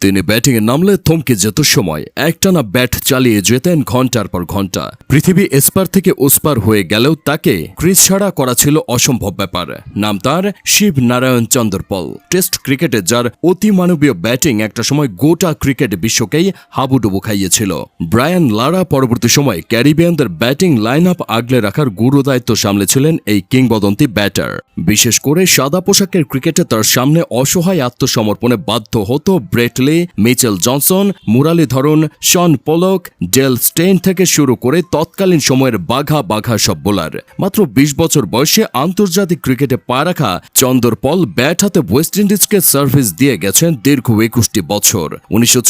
তিনি ব্যাটিংয়ে নামলে থমকে যেত সময়। একটানা ব্যাট চালিয়ে যেতেন ঘণ্টার পর ঘণ্টা। পৃথিবী এসপার থেকে ওসপার হয়ে গেলেও তাকে ক্রিজ ছাড়া করা ছিল অসম্ভব ব্যাপার। নাম তার শিব নারায়ণ চন্দ্রপল। টেস্ট ক্রিকেটে যার অতিমানবীয় ব্যাটিং একটা সময় গোটা ক্রিকেট বিশ্বকেই হাবুডুবু খাইয়েছিল। ব্রায়ান লারা পরবর্তী সময় ক্যারিবিয়ানদের ব্যাটিং লাইন আপ আগলে রাখার গুরু দায়িত্ব সামলেছিলেন এই কিংবদন্তি ব্যাটার। বিশেষ করে সাদা পোশাকের ক্রিকেটে তার সামনে অসহায় আত্মসমর্পণে বাধ্য হতো Brett Lee Mitchell Johnson Muralitharan Shaun Pollock, Dale Steyn থেকে শুরু করে তৎকালীন সময়ের বাঘা বাঘা সব বোলার। মাত্র ২০ বছর বয়সে আন্তর্জাতিক ক্রিকেটে পা রাখা চন্দর পল ব্যাট হাতে ওয়েস্ট ইন্ডিজকে সার্ভিস দিয়ে গেছেন দীর্ঘ একুশটি বছর। উনিশশো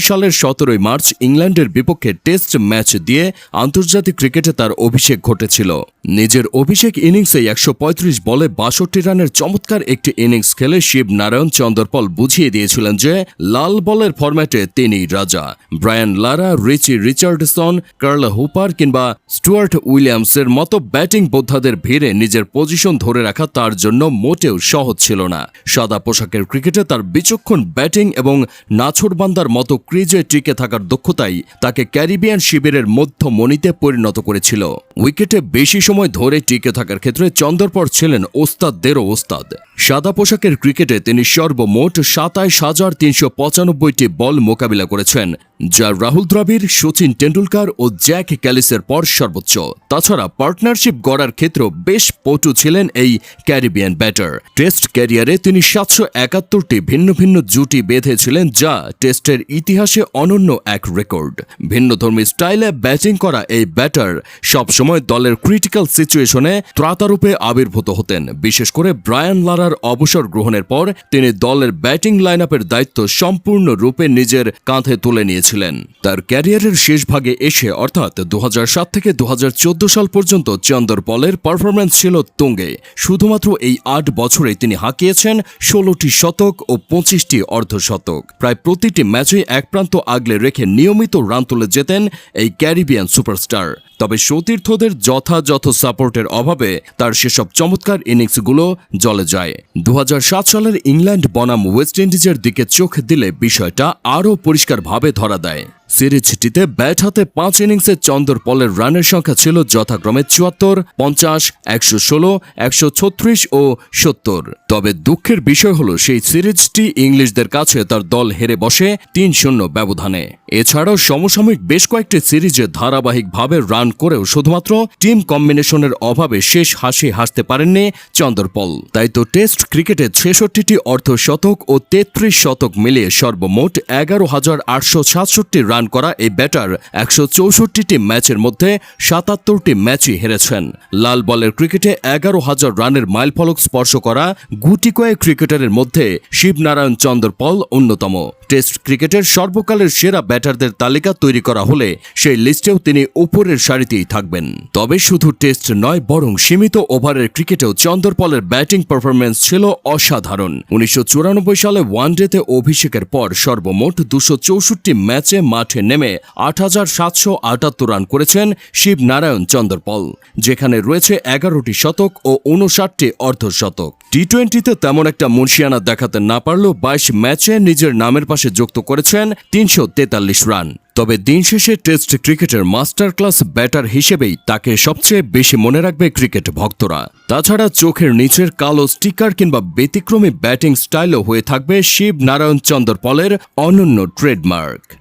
সালের সতেরোই মার্চ ইংল্যান্ডের বিপক্ষে টেস্ট ম্যাচ দিয়ে আন্তর্জাতিক ক্রিকেটে তার অভিষেক ঘটেছিল। নিজের অভিষেক ইনিংসে একশো পঁয়ত্রিশ বলে বাষট্টি রানের চমৎকার একটি ইনিংস খেলে শিব নারায়ণ চন্দরপল বুঝিয়ে দিয়েছিলেন যে, লাল বলের ফরম্যাটে তিনি রাজা Brian Lara, Richie Richardson, Carl Hooper কিংবা স্টুয়ার্ট উইলিয়ামসের মতো ব্যাটিং বোদ্ধাদের ভিড়ে নিজের পজিশন ধরে রাখা তার জন্য মোটেও সহজ ছিল না। সাদা পোশাকের ক্রিকেটে তার বিচক্ষণ ব্যাটিং এবং নাছোড়বান্দার মতো ক্রিজে টিকে থাকার দক্ষতাই তাকে ক্যারিবিয়ান শিবিরের মধ্য মধ্যমণিতে পরিণত করেছিল। উইকেটে বেশি সময় ধরে টিকে থাকার ক্ষেত্রে চন্দরপর ছিলেন ওস্তাদদেরও ওস্তাদ। সাদা পোশাকের ক্রিকেটে তিনি সর্বমোট সাতাইশ হাজার তিনশো পঁচানব্বইটি বল মোকাবিলা করেছেন, যা রাহুল দ্রাবিড় সচিন টেন্ডুলকার ও জ্যাক ক্যালিসের পর সর্বোচ্চ। তাছাড়া পার্টনারশিপ গড়ার ক্ষেত্রেও বেশ পটু ছিলেন এই ক্যারিবিয়ান ব্যাটার। টেস্ট ক্যারিয়ারে তিনি সাতশো একাত্তরটি ভিন্ন ভিন্ন জুটি বেঁধেছিলেন, যা টেস্টের ইতিহাসে অনন্য এক রেকর্ড। ভিন্নধর্মী স্টাইলে ব্যাটিং করা এই ব্যাটার সবসময় দলের ক্রিটিক্যাল সিচুয়েশনে ত্রাতারূপে আবির্ভূত হতেন, বিশেষ করে ব্রায়ান লারার অবসর গ্রহণের পর তিনি দলের ব্যাটিং লাইন আপের দায়িত্ব সম্পূর্ণরূপে নিজের কাঁধে তুলে নিয়েছিলেন। তার ক্যারিয়ারের শেষ ভাগে এসে অর্থাৎ দু হাজার সাত থেকে দু হাজার চোদ্দ সাল পর্যন্ত চন্দর পলের পারফরম্যান্স ছিল তুঙ্গে। শুধুমাত্র এই আট বছরে তিনি হাঁকিয়েছেন ষোলোটি শতক ও পঁচিশটি অর্ধশতক। প্রায় প্রতিটি ম্যাচে এক প্রান্ত আগলে রেখে নিয়মিত রান তুলে যেতেন এই ক্যারিবিয়ান সুপারস্টার। তবে সতীর্থদের যথাযথ সাপোর্টের অভাবে তার সেসব চমৎকার ইনিংসগুলো জলে যায়। দু হাজার সাত সালের ইংল্যান্ড বনাম ওয়েস্ট ইন্ডিজের দিকে চোখ দিলে বিষয়টা আরও পরিষ্কারভাবে ধরা দেয়। সিরিজটিতে ব্যাট হাতে পাঁচ ইনিংসে চন্দর পলের রানের সংখ্যা ছিল যথাক্রমে চুয়াত্তর, পঞ্চাশ, একশো ষোলো, একশো ছত্রিশ ও সত্তর। তবে দুঃখের বিষয় হলো সেই সিরিজটি ইংলিশদের কাছে তার দল হেরে বসে তিন শূন্য ব্যবধানে। এছাড়াও সমসাময়িক বেশ কয়েকটি সিরিজে ধারাবাহিকভাবে রান করেও শুধুমাত্র টিম কম্বিনেশনের অভাবে শেষ হাসি হাসতে পারেননি চন্দরপল তাই তো টেস্ট ক্রিকেটে ছেষট্টিটি অর্ধশতক ও তেত্রিশ শতক মিলিয়ে সর্বমোট এগারো হাজার আটশো সাতষট্টি রান করা এই ব্যাটার একশো ম্যাচের মধ্যে সাতাত্তরটি ম্যাচই হেরেছেন। লাল বলের ক্রিকেটে এগারো হাজার রানের মাইলফলক স্পর্শ করা গুটি কয়েক ক্রিকেটারের মধ্যে শিবনারায়ণ চন্দ্র পল অন্যতম। টেস্ট ক্রিকেটের সর্বকালের সেরা ব্যাটারদের তালিকা তৈরি করা হলে সেই লিস্টেও তিনি উপরের সারিতেই থাকবেন। তবে শুধু টেস্ট নয়, বরং সীমিত ওভারের ক্রিকেটেও চন্দরপলের ব্যাটিং পারফরম্যান্স ছিল অসাধারণ। উনিশশো চুরানব্বই সালে ওয়ানডেতে অভিষেকের পর সর্বমোট দুশো ম্যাচে মাঠে নেমে আট হাজার সাতশো আটাত্তর রান করেছেন শিব নারায়ণ চন্দরপল, যেখানে রয়েছে এগারোটি শতক ও উনষাটটি অর্ধশতক। টি টোয়েন্টিতে তেমন একটা মুন্সিয়ানা দেখাতে না পারলেও বাইশ ম্যাচে নিজের নামের পাশে যুক্ত করেছেন তিনশো তেতাল্লিশ রান। তবে দিন শেষে টেস্ট ক্রিকেটের মাস্টার ক্লাস ব্যাটার হিসেবেই তাকে সবচেয়ে বেশি মনে রাখবে ক্রিকেট ভক্তরা। তাছাড়া চোখের নিচের কালো স্টিকার কিংবা ব্যতিক্রমী ব্যাটিং স্টাইলও হয়ে থাকবে শিব নারায়ণ চন্দর পলের অনন্য ট্রেডমার্ক।